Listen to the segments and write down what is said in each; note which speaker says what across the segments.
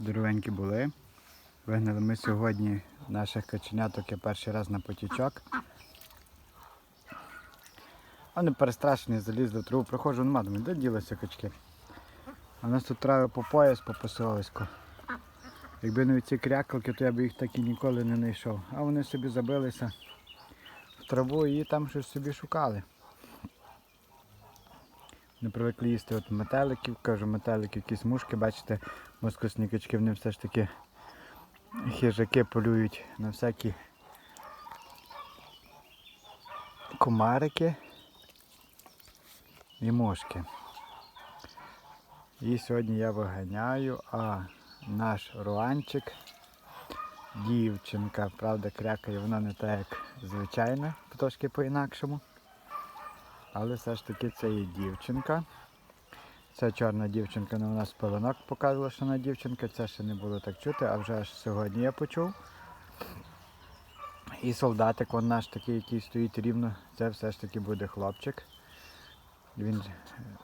Speaker 1: Здоровенькі були. Вигнали ми сьогодні наших каченяток я перший раз на потічок. Вони перестрашені, залізли в траву, проходжу, нема, думаю, де ділися качки. А в нас тут трави по пояс, по посолиську. Якби не ці крякалки, то я б їх так і ніколи не знайшов. А вони собі забилися в траву і там щось собі шукали. Не привикли їсти от метеликів, кажу, метелики, якісь мушки, бачите, москосні качки, вони все ж таки хижаки полюють на всякі комарики і мошки. І сьогодні я виганяю, а наш руанчик, дівчинка, правда, крякає, вона не так, як звичайна, трошки по-інакшому. Але все ж таки це є дівчинка. Ця чорна дівчинка ну, у нас пеленок показувала, що вона дівчинка, це ще не було так чути, а вже аж сьогодні я почув. І солдатик, он наш такий, який стоїть рівно, це все ж таки буде хлопчик. Він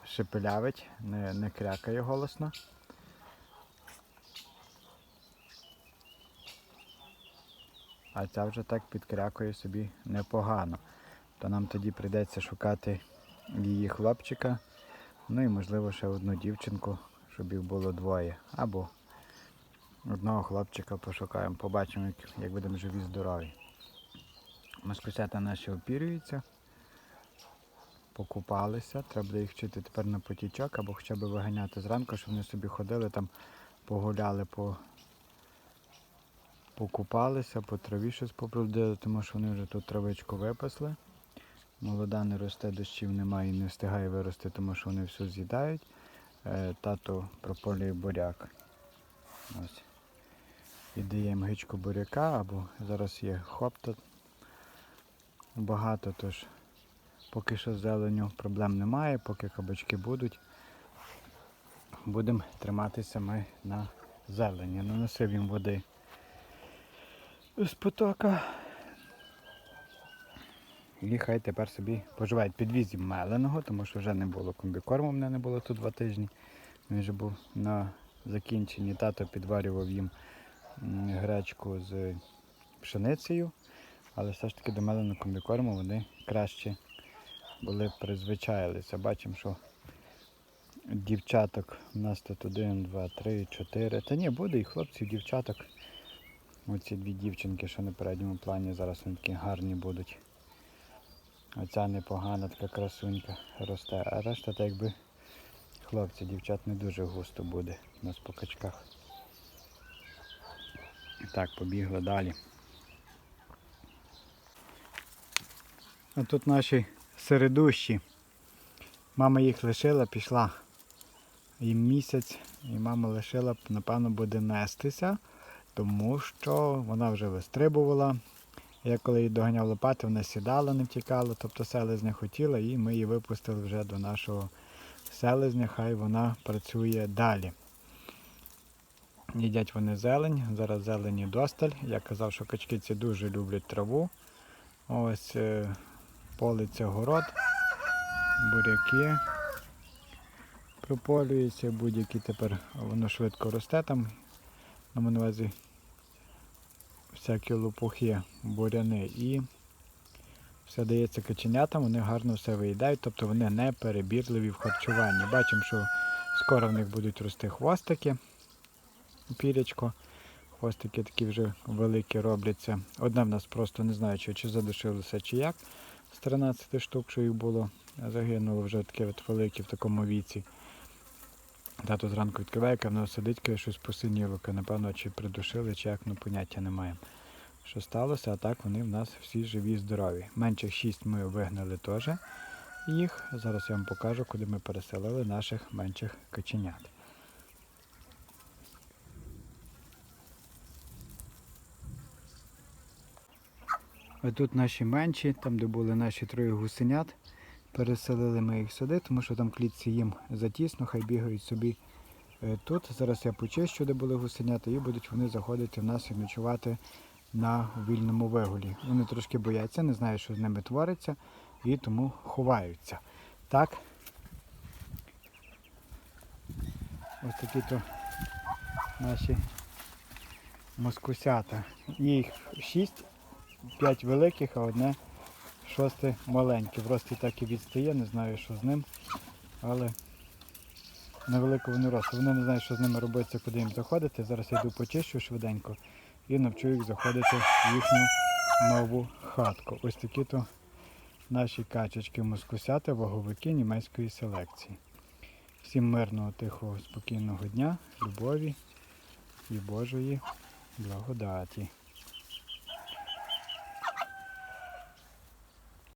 Speaker 1: шепелявить, не, не крякає голосно. А ця вже так підкрякує собі непогано. То нам тоді прийдеться шукати її хлопчика. Ну і можливо ще одну дівчинку, щоб їх було двоє. Або одного хлопчика пошукаємо, побачимо, як, як будемо живі здорові. Москосята наші опірюються, покупалися, треба їх вчити тепер на потічок або хоча б виганяти зранку, щоб вони собі ходили там, погуляли, по... покупалися, по траві щось попрудили, тому що вони вже тут травичку випасли. Молода не росте, дощів немає і не встигає вирости, тому що вони все з'їдають. Е, Тато прополює буряк. Ось. І даємо гичку буряка, або зараз є хопта багато, тож поки що з зеленю проблем немає, поки кабачки будуть. Будемо триматися ми на зелені. Наносив їм води з потока. І хай тепер собі поживають. Підвіз меленого, тому що вже не було комбікорму, в мене не було тут два тижні. Він вже був на закінченні. Тато підварював їм гречку з пшеницею, але все ж таки до меленого комбікорму вони краще були призвичаїлися. Бачимо, що дівчаток у нас тут один, два, три, чотири. Та ні, буде і хлопців, дівчаток. Оці дві дівчинки, що на передньому плані, зараз вони такі гарні будуть. Оця непогана така красунька росте, а решта так якби хлопці, дівчат не дуже густо буде у нас по качках. Так, побігли далі. А тут наші середущі. Мама їх лишила, пішла їм місяць, і мама лишила, напевно, буде нестися, тому що вона вже вистрибувала. Я коли її доганяв лопати, вона сідала, не втікала, тобто селезня хотіла, і ми її випустили вже до нашого селезня, хай вона працює далі. Їдять вони зелень, зараз зелені досталь. Я казав, що качки ці дуже люблять траву. Ось е, полиця город, буряки прополюються, будь-які тепер воно швидко росте там. На увазі всякі лопухи, буряни і все дається каченятам, вони гарно все виїдають, тобто вони не перебірливі в харчуванні. Бачимо, що скоро в них будуть рости хвостики, пірячко. Хвостики такі вже великі робляться. Одна в нас просто не знаю, чи, задушилося, чи як. З 13 штук, що їх було, загинуло вже таке от велике в такому віці. Тато зранку відкриває, яка воно сидить, каже, щось посиніло, напевно, чи придушили, чи як, ну поняття немає. Що сталося, а так вони в нас всі живі, і здорові. Менших шість ми вигнали теж їх. Зараз я вам покажу, куди ми переселили наших менших каченят. А тут наші менші, там де були наші троє гусенят. Переселили ми їх сюди, тому що там клітці їм затісно, хай бігають собі е, тут. Зараз я почищу, де були гусенята, і будуть вони заходити в нас і ночувати на вільному вигулі. Вони трошки бояться, не знають, що з ними твориться, і тому ховаються. Так. Ось такі то наші москусята. Їх шість, п'ять великих, а одне шосте маленьке. В рості так і відстає, не знаю, що з ним. Але невелико вони ростуть. Вони не знають, що з ними робити, куди їм заходити. Зараз я йду почищу швиденько і навчу їх заходити в їхню нову хатку. Ось такі то наші качечки москусята, ваговики німецької селекції. Всім мирного, тихого, спокійного дня, любові і Божої благодаті.